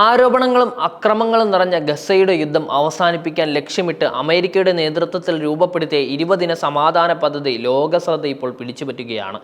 ആരോപണങ്ങളും അക്രമങ്ങളും നിറഞ്ഞ ഗസയുടെ യുദ്ധം അവസാനിപ്പിക്കാൻ ലക്ഷ്യമിട്ട് അമേരിക്കയുടെ നേതൃത്വത്തിൽ രൂപപ്പെടുത്തിയ ഇരുപതിന സമാധാന പദ്ധതി ലോകശ്രദ്ധ ഇപ്പോൾ പിടിച്ചുപറ്റുകയാണ്.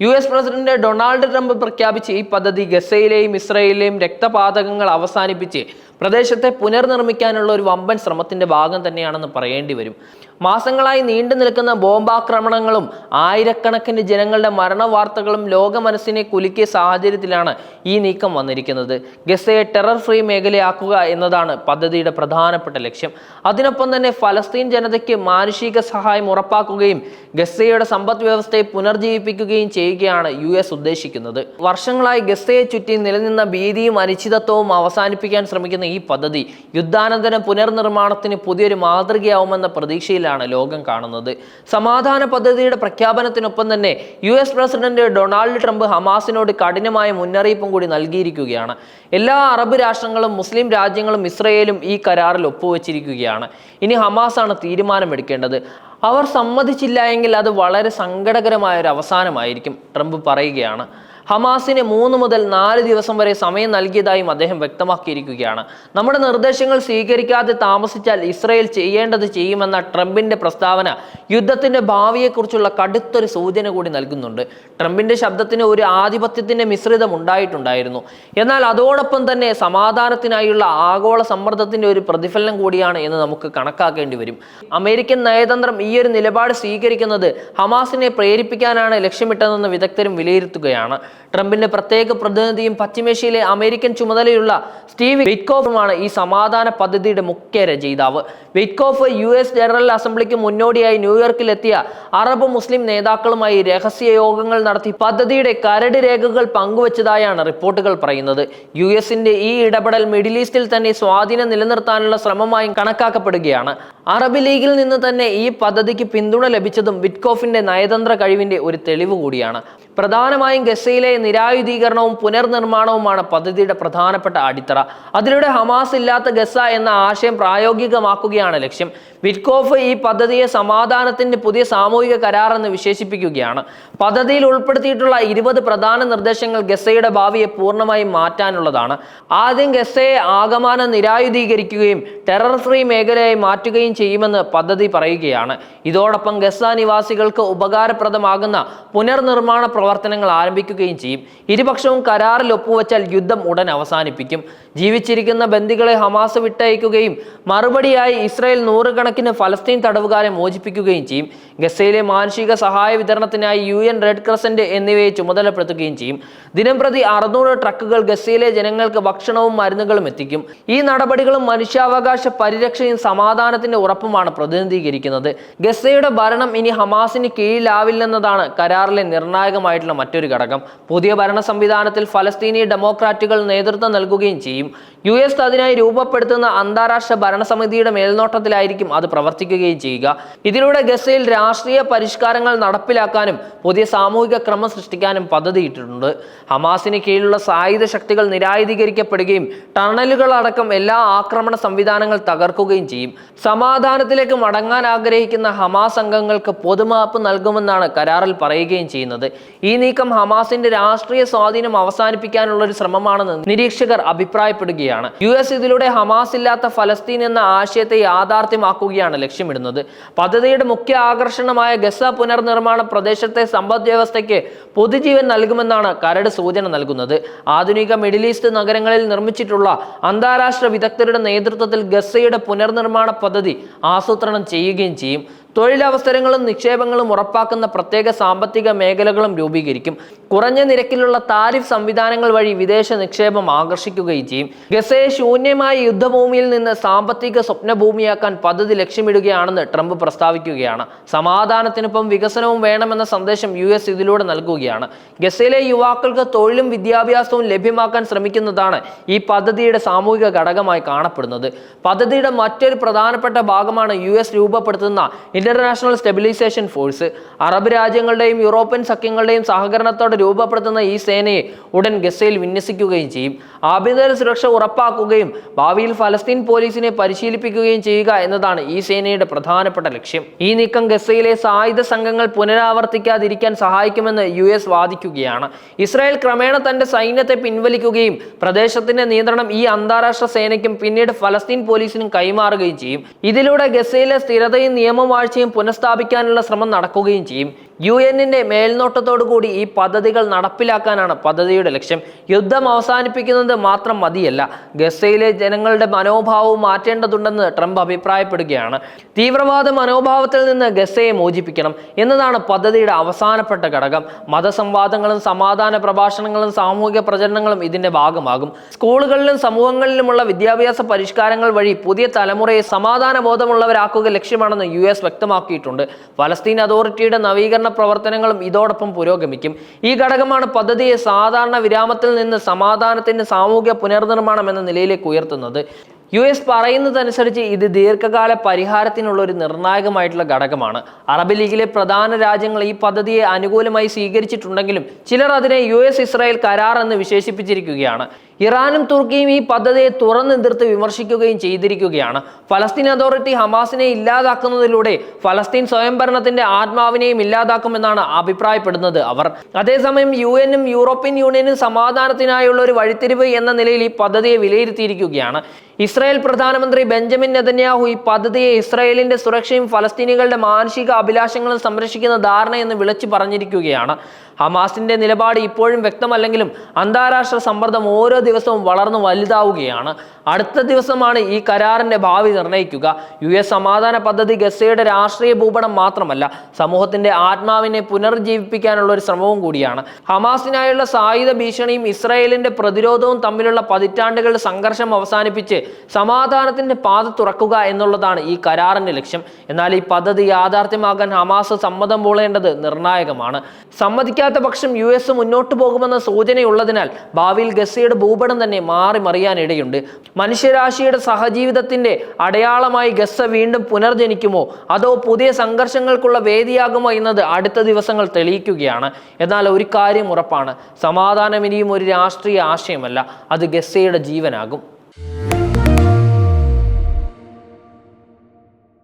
U S president Donald Trump പ്രഖ്യാപിച്ച ഈ പദ്ധതി ഗസയിലെയും ഇസ്രയേലിലെയും രക്തപാതകങ്ങൾ അവസാനിപ്പിച്ച് പ്രദേശത്തെ പുനർനിർമ്മിക്കാനുള്ള ഒരു വമ്പൻ ശ്രമത്തിന്റെ ഭാഗം തന്നെയാണെന്ന് പറയേണ്ടി വരും. മാസങ്ങളായി നീണ്ടു നിൽക്കുന്ന ബോംബാക്രമണങ്ങളും ആയിരക്കണക്കിന് ജനങ്ങളുടെ മരണവാർത്തകളും ലോക മനസ്സിനെ കുലുക്കിയ സാഹചര്യത്തിലാണ് ഈ നീക്കം വന്നിരിക്കുന്നത്. ഗസയെ ടെറർ ഫ്രീ മേഖലയാക്കുക എന്നതാണ് പദ്ധതിയുടെ പ്രധാനപ്പെട്ട ലക്ഷ്യം. അതിനൊപ്പം തന്നെ ഫലസ്തീൻ ജനതയ്ക്ക് മാനുഷിക സഹായം ഉറപ്പാക്കുകയും ഗസയുടെ സമ്പദ് വ്യവസ്ഥയെ പുനർജീവിപ്പിക്കുകയും ചെയ്യുകയാണ് യു എസ് ഉദ്ദേശിക്കുന്നത്. വർഷങ്ങളായി ഗസയെ ചുറ്റി നിലനിന്ന ഭീതിയും അനിശ്ചിതത്വവും അവസാനിപ്പിക്കാൻ ശ്രമിക്കുന്ന ഈ പദ്ധതി യുദ്ധാനന്തര പുനർനിർമ്മാണത്തിന് പുതിയൊരു മാതൃകയാവുമെന്ന പ്രതീക്ഷയിലാണ് ലോകം കാണുന്നത്. സമാധാന പദ്ധതിയുടെ പ്രഖ്യാപനത്തിനൊപ്പം തന്നെ U S president Donald Trump ഹമാസിനോട് കഠിനമായ മുന്നറിയിപ്പും കൂടി നൽകിയിരിക്കുകയാണ്. എല്ലാ അറബ് രാഷ്ട്രങ്ങളും മുസ്ലിം രാജ്യങ്ങളും ഇസ്രയേലും ഈ കരാറിൽ ഒപ്പുവെച്ചിരിക്കുകയാണ്. ഇനി ഹമാസാണ് തീരുമാനമെടുക്കേണ്ടത്. അവർ സമ്മതിച്ചില്ല എങ്കിൽ അത് വളരെ സങ്കടകരമായ ഒരു അവസാനമായിരിക്കും ട്രംപ് പറയുകയാണ്. ഹമാസിന് മൂന്ന് മുതൽ നാല് ദിവസം വരെ സമയം നൽകിയതായും അദ്ദേഹം വ്യക്തമാക്കിയിരിക്കുകയാണ്. നമ്മുടെ നിർദ്ദേശങ്ങൾ സ്വീകരിക്കാതെ താമസിച്ചാൽ ഇസ്രയേൽ ചെയ്യേണ്ടത് ചെയ്യുമെന്ന ട്രംപിന്റെ പ്രസ്താവന യുദ്ധത്തിന്റെ ഭാവിയെക്കുറിച്ചുള്ള കടുത്തൊരു സൂചന കൂടി നൽകുന്നുണ്ട്. ട്രംപിന്റെ ശബ്ദത്തിന് ഒരു ആധിപത്യത്തിന്റെ മിശ്രിതം ഉണ്ടായിട്ടുണ്ടായിരുന്നു. എന്നാൽ അതോടൊപ്പം തന്നെ സമാധാനത്തിനായുള്ള ആഗോള സമ്മർദ്ദത്തിന്റെ ഒരു പ്രതിഫലനം കൂടിയാണ് എന്ന് നമുക്ക് കണക്കാക്കേണ്ടി വരും. അമേരിക്കൻ നയതന്ത്രം ഈ ഒരു നിലപാട് സ്വീകരിക്കുന്നത് ഹമാസിനെ പ്രേരിപ്പിക്കാനാണ് ലക്ഷ്യമിട്ടതെന്ന് വിദഗ്ധരും വിലയിരുത്തുകയാണ്. ട്രംപിന്റെ പ്രത്യേക പ്രതിനിധിയും പശ്ചിമേഷ്യയിലെ അമേരിക്കൻ ചുമതലയുള്ള സ്റ്റീവ് വിറ്റ്കോഫുമാണ് ഈ സമാധാന പദ്ധതിയുടെ മുഖ്യ രചയിതാവ്. വിറ്റ്കോഫ് യു എസ് ജനറൽ അസംബ്ലിക്ക് മുന്നോടിയായി ന്യൂയോർക്കിലെത്തിയ അറബ് മുസ്ലിം നേതാക്കളുമായി രഹസ്യ യോഗങ്ങൾ നടത്തി പദ്ധതിയുടെ കരട് രേഖകൾ പങ്കുവച്ചതായാണ് റിപ്പോർട്ടുകൾ പറയുന്നത്. യു എസിന്റെ ഈ ഇടപെടൽ മിഡിൽ ഈസ്റ്റിൽ തന്നെ സ്വാധീനം നിലനിർത്താനുള്ള ശ്രമമായും കണക്കാക്കപ്പെടുകയാണ്. അറബ് ലീഗിൽ നിന്ന് തന്നെ ഈ പദ്ധതിക്ക് പിന്തുണ ലഭിച്ചതും വിറ്റ്കോഫിന്റെ നയതന്ത്ര കഴിവിന്റെ ഒരു തെളിവ് കൂടിയാണ്. പ്രധാനമായും ഗസയിലെ നിരായുധീകരണവും പുനർനിർമ്മാണവുമാണ് പദ്ധതിയുടെ പ്രധാനപ്പെട്ട അടിത്തറ. അതിലൂടെ ഹമാസ് ഇല്ലാത്ത ഗസ എന്ന ആശയം പ്രായോഗികമാക്കുകയാണ് ലക്ഷ്യം. വിറ്റ്കോഫ് ഈ പദ്ധതിയെ സമാധാനത്തിന്റെ പുതിയ സാമൂഹിക കരാർ എന്ന് വിശേഷിപ്പിക്കുകയാണ്. പദ്ധതിയിൽ ഉൾപ്പെടുത്തിയിട്ടുള്ള ഇരുപത് പ്രധാന നിർദ്ദേശങ്ങൾ ഗസയുടെ ഭാവിയെ പൂർണമായും മാറ്റാനുള്ളതാണ്. ആദ്യം ഗസയെ ആകമാനം നിരായുധീകരിക്കുകയും ടെറർ ഫ്രീ മേഖലയായി മാറ്റുകയും ചെയ്യുമെന്ന് പദ്ധതി പറയുകയാണ്. ഇതോടൊപ്പം ഗസ നിവാസികൾക്ക് ഉപകാരപ്രദമാകുന്ന പുനർനിർമ്മാണ പ്രവർത്തനങ്ങൾ ആരംഭിക്കുകയും ചെയ്യും. ഇരുപക്ഷവും കരാറിൽ ഒപ്പുവെച്ചാൽ യുദ്ധം ഉടൻ അവസാനിപ്പിക്കും. ജീവിച്ചിരിക്കുന്ന ബന്ദികളെ ഹമാസ് വിട്ടയക്കുകയും മറുപടിയായി ഇസ്രായേൽ നൂറുകണക്കിന് ഫലസ്തീൻ തടവുകാരെ മോചിപ്പിക്കുകയും ചെയ്യും. ഗസയിലെ മാനുഷിക സഹായ വിതരണത്തിനായി യു എൻ റെഡ് ക്രസന്റ് എന്നിവയെ ചുമതലപ്പെടുത്തുകയും ചെയ്യും. ദിനംപ്രതി അറുന്നൂറ് ട്രക്കുകൾ ഗസയിലെ ജനങ്ങൾക്ക് ഭക്ഷണവും മരുന്നുകളും എത്തിക്കും. ഈ നടപടികളും മനുഷ്യാവകാശ പരിരക്ഷയും സമാധാനത്തിന്റെ ഉറപ്പുമാണ് പ്രതിനിധീകരിക്കുന്നത്. ഗസയുടെ ഭരണം ഇനി ഹമാസിന് കീഴിലാവില്ലെന്നതാണ് കരാറിലെ നിർണായകമായിട്ടുള്ള മറ്റൊരു ഘടകം. പുതിയ ഭരണ സംവിധാനത്തിൽ ഫലസ്തീനി ഡെമോക്രാറ്റുകൾ നേതൃത്വം നൽകുകയും ചെയ്യും. യു എസ് അതിനായി രൂപപ്പെടുത്തുന്ന അന്താരാഷ്ട്ര ഭരണസമിതിയുടെ മേൽനോട്ടത്തിലായിരിക്കും അത് പ്രവർത്തിക്കുകയും ചെയ്യുക. ഇതിലൂടെ ഗസയിൽ രാഷ്ട്രീയ പരിഷ്കാരങ്ങൾ നടപ്പിലാക്കാനും പുതിയ സാമൂഹിക ക്രമം സൃഷ്ടിക്കാനും പദ്ധതിയിട്ടിട്ടുണ്ട്. ഹമാസിന് കീഴിലുള്ള സായുധ ശക്തികൾ നിരായുധീകരിക്കപ്പെടുകയും ടണലുകളടക്കം എല്ലാ ആക്രമണ സംവിധാനങ്ങൾ തകർക്കുകയും ചെയ്യും. സമാധാനത്തിലേക്ക് മടങ്ങാൻ ആഗ്രഹിക്കുന്ന ഹമാസ് അംഗങ്ങൾക്ക് പൊതുമാപ്പ് നൽകുമെന്നാണ് കരാറിൽ പറയുകയും ചെയ്യുന്നത്. ഈ നീക്കം ഹമാസിന്റെ രാഷ്ട്രീയ സ്വാധീനം അവസാനിപ്പിക്കാനുള്ള ഒരു ശ്രമമാണെന്ന് നിരീക്ഷകർ അഭിപ്രായപ്പെടുകയാണ്. യു എസ് ഇതിലൂടെ ഹമാസ് ഇല്ലാത്ത ഫലസ്തീൻ എന്ന ആശയത്തെ യാഥാർത്ഥ്യമാക്കുകയാണ് ലക്ഷ്യമിടുന്നത്. പദ്ധതിയുടെ മുഖ്യ ആകർഷണമായ ഗസ പുനർനിർമ്മാണ പ്രദേശത്തെ സമ്പദ് വ്യവസ്ഥയ്ക്ക് പൊതുജീവൻ നൽകുമെന്നാണ് കരട് സൂചന നൽകുന്നത്. ആധുനിക മിഡിൽ ഈസ്റ്റ് നഗരങ്ങളിൽ നിർമ്മിച്ചിട്ടുള്ള അന്താരാഷ്ട്ര വിദഗ്ധരുടെ നേതൃത്വത്തിൽ ഗസയുടെ പുനർനിർമ്മാണ പദ്ധതി ആസൂത്രണം ചെയ്യുകയും ചെയ്യും. തൊഴിലവസരങ്ങളും നിക്ഷേപങ്ങളും ഉറപ്പാക്കുന്ന പ്രത്യേക സാമ്പത്തിക മേഖലകളും രൂപീകരിക്കും. കുറഞ്ഞ നിരക്കിലുള്ള താരിഫ് സംവിധാനങ്ങൾ വഴി വിദേശ നിക്ഷേപം ആകർഷിക്കുകയും ചെയ്യും. ഗസയെ ശൂന്യമായ യുദ്ധഭൂമിയിൽ നിന്ന് സാമ്പത്തിക സ്വപ്നഭൂമിയാക്കാൻ പദ്ധതി ലക്ഷ്യമിടുകയാണെന്ന് ട്രംപ് പ്രസ്താവിക്കുകയാണ്. സമാധാനത്തിനൊപ്പം വികസനവും വേണമെന്ന സന്ദേശം യു എസ് ഇതിലൂടെ നൽകുകയാണ്. ഗസയിലെ യുവാക്കൾക്ക് തൊഴിലും വിദ്യാഭ്യാസവും ലഭ്യമാക്കാൻ ശ്രമിക്കുന്നതാണ് ഈ പദ്ധതിയുടെ സാമൂഹിക ഘടകമായി കാണപ്പെടുന്നത്. പദ്ധതിയുടെ മറ്റൊരു പ്രധാനപ്പെട്ട ഭാഗമാണ് യു എസ് രൂപപ്പെടുത്തുന്ന ഇന്റർനാഷണൽ സ്റ്റെബിലൈസേഷൻ ഫോഴ്സ്. അറബ് രാജ്യങ്ങളുടെയും യൂറോപ്യൻ സഖ്യങ്ങളുടെയും സഹകരണത്തോടെ രൂപപ്പെടുത്തുന്ന ഈ സേനയെ ഉടൻ ഗസയിൽ വിന്യസിക്കുകയും ചെയ്യും. ആഭ്യന്തര സുരക്ഷ ഉറപ്പാക്കുകയും ഭാവിയിൽ ഫലസ്തീൻ പോലീസിനെ പരിശീലിപ്പിക്കുകയും ചെയ്യുക എന്നതാണ് ഈ സേനയുടെ പ്രധാനപ്പെട്ട ലക്ഷ്യം. ഈ നീക്കം ഗസയിലെ സായുധ സംഘങ്ങൾ പുനരാവർത്തിക്കാതിരിക്കാൻ സഹായിക്കുമെന്ന് യു എസ് വാദിക്കുകയാണ്. ഇസ്രായേൽ ക്രമേണ തന്റെ സൈന്യത്തെ പിൻവലിക്കുകയും പ്രദേശത്തിന്റെ നിയന്ത്രണം ഈ അന്താരാഷ്ട്ര സേനയ്ക്കും പിന്നീട് ഫലസ്തീൻ പോലീസിനും കൈമാറുകയും ചെയ്യും. ഇതിലൂടെ ഗസയിലെ സ്ഥിരതയും നിയമവാഴ്ചയും പുനഃസ്ഥാപിക്കാനുള്ള ശ്രമം നടക്കുകയും ചെയ്യും. യു എന്നിന്റെ മേൽനോട്ടത്തോടുകൂടി ഈ പദ്ധതികൾ നടപ്പിലാക്കാനാണ് പദ്ധതിയുടെ ലക്ഷ്യം. യുദ്ധം അവസാനിപ്പിക്കുന്നത് മാത്രം മതിയല്ല ഗസയിലെ ജനങ്ങളുടെ മനോഭാവവും മാറ്റേണ്ടതുണ്ടെന്ന് ട്രംപ് അഭിപ്രായപ്പെടുകയാണ്. തീവ്രവാദ മനോഭാവത്തിൽ നിന്ന് ഗസയെ മോചിപ്പിക്കണം എന്നതാണ് പദ്ധതിയുടെ അവസാനപ്പെട്ട ഘടകം. മതസംവാദങ്ങളും സമാധാന പ്രഭാഷണങ്ങളും സാമൂഹിക പ്രചരണങ്ങളും ഇതിന്റെ ഭാഗമാകും. സ്കൂളുകളിലും സമൂഹങ്ങളിലുമുള്ള വിദ്യാഭ്യാസ പരിഷ്കാരങ്ങൾ വഴി പുതിയ തലമുറയെ സമാധാന ബോധമുള്ളവരാക്കുക ലക്ഷ്യമാണെന്ന് യു എസ് വ്യക്തമാക്കിയിട്ടുണ്ട്. ഫലസ്തീൻ അതോറിറ്റിയുടെ നവീകരണ പ്രവർത്തനങ്ങളും ഇതോടൊപ്പം പുരോഗമിക്കും. ഈ ഘടകമാണ് പദ്ധതിയെ സാധാരണ വിരാമത്തിൽ നിന്ന് സമാധാനത്തിന്റെ സാമൂഹ്യ പുനർനിർമ്മാണം എന്ന നിലയിലേക്ക് ഉയർത്തുന്നത്. യു എസ് പറയുന്നതനുസരിച്ച് ഇത് ദീർഘകാല പരിഹാരത്തിനുള്ള ഒരു നിർണായകമായിട്ടുള്ള ഘടകമാണ്. അറബ് ലീഗിലെ പ്രധാന രാജ്യങ്ങൾ ഈ പദ്ധതിയെ അനുകൂലമായി സ്വീകരിച്ചിട്ടുണ്ടെങ്കിലും ചിലർ അതിനെ യു എസ് ഇസ്രായേൽ കരാർ എന്ന് വിശേഷിപ്പിച്ചിരിക്കുകയാണ്. ഇറാനും തുർക്കിയും ഈ പദ്ധതിയെ തുറന്നെതിർത്ത് വിമർശിക്കുകയും ചെയ്തിരിക്കുകയാണ്. ഫലസ്തീൻ അതോറിറ്റി ഹമാസിനെ ഇല്ലാതാക്കുന്നതിലൂടെ ഫലസ്തീൻ സ്വയംഭരണത്തിന്റെ ആത്മാവിനെയും ഇല്ലാതാക്കുമെന്നാണ് അഭിപ്രായപ്പെടുന്നത് അവർ. അതേസമയം യു എനും യൂറോപ്യൻ യൂണിയനും സമാധാനത്തിനായുള്ള ഒരു വഴിത്തിരിവ് എന്ന നിലയിൽ ഈ പദ്ധതിയെ വിലയിരുത്തിയിരിക്കുകയാണ്. ഇസ്രായേൽ പ്രധാനമന്ത്രി ബെഞ്ചമിൻ നെതന്യാഹു ഈ പദ്ധതിയെ ഇസ്രായേലിന്റെ സുരക്ഷയും ഫലസ്തീനികളുടെ മാനസിക അഭിലാഷങ്ങളും സംരക്ഷിക്കുന്ന ധാരണ എന്ന് വിളിച്ചു പറഞ്ഞിരിക്കുകയാണ്. ഹമാസിന്റെ നിലപാട് ഇപ്പോഴും വ്യക്തമല്ലെങ്കിലും അന്താരാഷ്ട്ര സമ്മർദ്ദം ഓരോ ദിവസവും വളർന്നു വലുതാവുകയാണ്. അടുത്ത ദിവസമാണ് ഈ കരാറിന്റെ ഭാവി നിർണയിക്കുക യു എസ് സമാധാന പദ്ധതി ഗസയുടെ രാഷ്ട്രീയ ഭൂപടം മാത്രമല്ല സമൂഹത്തിന്റെ ആത്മാവിനെ പുനർജീവിപ്പിക്കാനുള്ള ഒരു ശ്രമവും കൂടിയാണ്. ഹമാസിനായുള്ള സായുധ ഭീഷണിയും ഇസ്രായേലിന്റെ പ്രതിരോധവും തമ്മിലുള്ള പതിറ്റാണ്ടുകളുടെ സംഘർഷം അവസാനിപ്പിച്ച് സമാധാനത്തിന്റെ പാത തുറക്കുക എന്നുള്ളതാണ് ഈ കരാറിന്റെ ലക്ഷ്യം. എന്നാൽ ഈ പദ്ധതി യാഥാർത്ഥ്യമാകാൻ ഹമാസ് സമ്മതം മൂളേണ്ടത് നിർണായകമാണ്. സമ്മതിക്കാത്ത പക്ഷം യു എസ് മുന്നോട്ട് പോകുമെന്ന സൂചനയുള്ളതിനാൽ ഭാവിയിൽ ഗസയുടെ ഭൂപടം തന്നെ മാറി മറിയാനിടയുണ്ട്. മനുഷ്യരാശിയുടെ സഹജീവിതത്തിന്റെ അടയാളമായി ഗസ വീണ്ടും പുനർജനിക്കുമോ? അതോ പുതിയ സംഘർഷങ്ങൾക്കുള്ള വേദിയാകുമോ എന്നത് അടുത്ത ദിവസങ്ങൾ തെളിയിക്കുകയാണ്. എന്നാൽ ഒരു കാര്യം ഉറപ്പാണ്. സമാധാനം ഇനിയും ഒരു രാഷ്ട്രീയ ആശയമല്ല. അത് ഗസയുടെ ജീവനാകും.